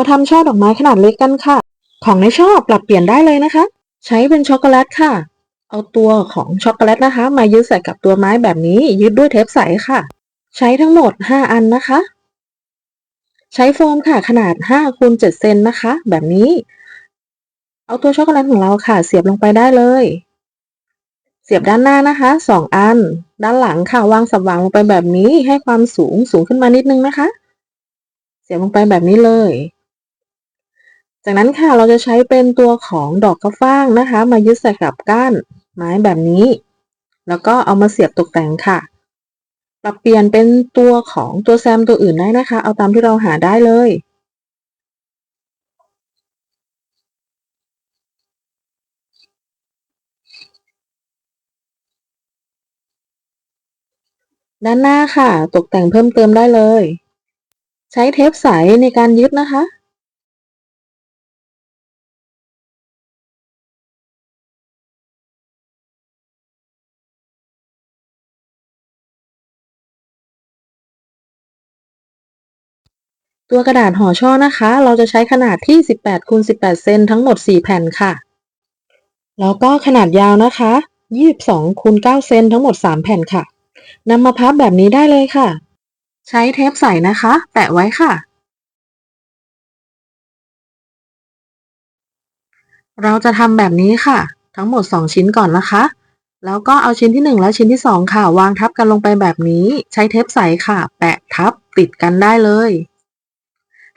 มาทำช่อดอกไม้ขนาดเล็กกันค่ะ ของในช่อปรับเปลี่ยนได้เลยนะคะ ใช้เป็นช็อกโกแลตค่ะ เอาตัวของช็อกโกแลตนะคะ มายึดใส่กับตัวไม้แบบนี้ยึดด้วยเทปใสค่ะ ใช้ทั้งหมด 5 อันนะคะ ใช้โฟมค่ะขนาด5คูณ7เซนนะคะ แบบนี้ เอาตัวช็อกโกแลตของเราค่ะ เสียบลงไปได้เลย เสียบด้านหน้านะคะ2อัน ด้านหลังค่ะวางสับวางลงไปแบบนี้ให้ความสูงสูงขึ้นมานิดนึงนะคะเสียบลงไปแบบนี้เลย จากนั้นค่ะเราจะใช้เป็นตัวของดอกกระฟ้างนะคะ มายึดใส่กับก้านไม้แบบนี้ แล้วก็เอามาเสียบตกแต่งค่ะ ปรับเปลี่ยนเป็นตัวของตัวแซมตัวอื่นได้นะคะ เอาตามที่เราหาได้เลยด้านหน้าค่ะ ตกแต่งเพิ่มเติมได้เลย ใช้เทปใสในการยึดนะคะ ตัวกระดาษห่อช่อนะคะ เราจะใช้ขนาดที่ 18คูณ18 เซนทั้งหมด 4 แผ่นค่ะ แล้วก็ขนาดยาวนะคะ 22คูณ9เซนทั้งหมด 3 แผ่นค่ะนำมาพับแบบนี้ได้เลยค่ะ ใช้เทปใสนะคะ แปะไว้ค่ะ เราจะทำแบบนี้ค่ะ ทั้งหมด 2 ชิ้นก่อนนะคะ แล้วก็เอาชิ้นที่ 1 และชิ้นที่ 2 ค่ะ วางทับกันลงไปแบบนี้ ใช้เทปใสค่ะ แปะทับติดกันได้เลย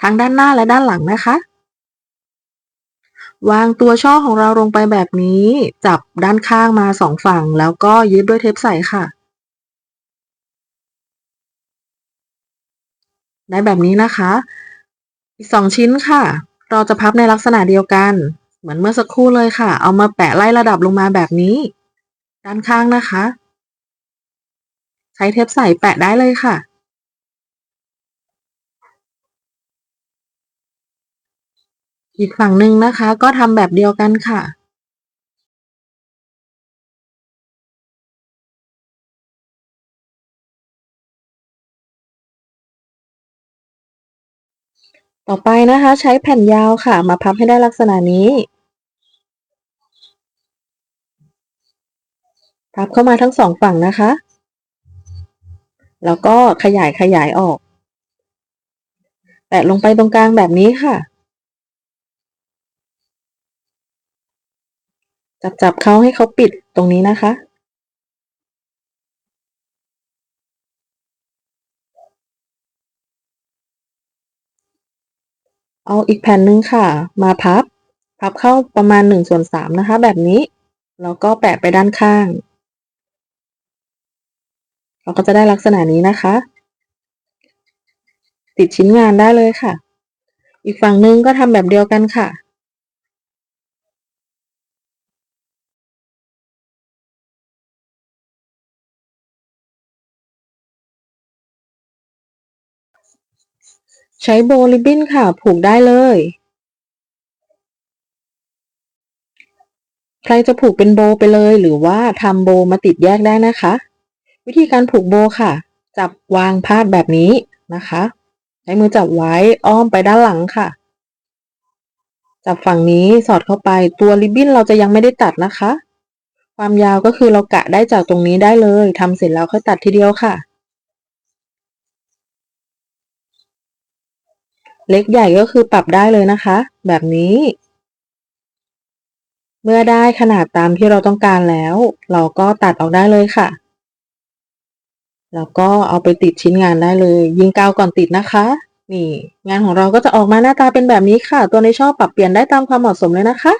ทั้งด้านหน้าและด้านหลังนะคะ วางตัวช่อของเราลงไปแบบนี้ จับด้านข้างมาสองฝั่ง แล้วก็ยึดด้วยเทปใสค่ะ ได้แบบนี้นะคะ อีกสองชิ้นค่ะ เราจะพับในลักษณะเดียวกัน เหมือนเมื่อสักครู่เลยค่ะ เอามาแปะไล่ระดับลงมาแบบนี้ ด้านข้างนะคะ ใช้เทปใสแปะได้เลยค่ะ อีกฝั่งหนึ่งนะคะ ก็ทำแบบเดียวกันค่ะ ต่อไปนะคะ ใช้แผ่นยาวค่ะ มาพับให้ได้ลักษณะนี้ พับเข้ามาทั้งสองฝั่งนะคะ แล้วก็ขยายขยายออกแปะลงไปตรงกลางแบบนี้ค่ะ จับจับเขาให้เขาปิดตรงนี้นะคะ เอาอีกแผ่นหนึ่งค่ะ มาพับ พับเข้าประมาณ1ส่วน3นะคะ แบบนี้ แล้วก็แปะไปด้านข้าง เราก็จะได้ลักษณะนี้นะคะ ติดชิ้นงานได้เลยค่ะ อีกฝั่งหนึ่งก็ทำแบบเดียวกันค่ะ ใช้โบว์ริบินค่ะ ผูกได้เลย ใครจะผูกเป็นโบไปเลย หรือว่าทำโบมาติดแยกได้นะคะ วิธีการผูกโบค่ะ จับวางพาดแบบนี้นะคะ ใช้มือจับไว้อ้อมไปด้านหลังค่ะ จับฝั่งนี้สอดเข้าไปตัวริบบิ้นเราจะยังไม่ได้ตัดนะคะ ความยาวก็คือเรากะได้จากตรงนี้ได้เลยทำเสร็จแล้วค่อยตัดทีเดียวค่ะ เล็กใหญ่ก็คือปรับได้เลยนะคะ แบบนี้ เมื่อได้ขนาดตามที่เราต้องการแล้ว เราก็ตัดออกได้เลยค่ะ แล้วก็เอาไปติดชิ้นงานได้เลย ยิงกาวก่อนติดนะคะ นี่ งานของเราก็จะออกมาหน้าตาเป็นแบบนี้ค่ะ ตัวในช่อปรับเปลี่ยนได้ตามความเหมาะสมเลยนะคะ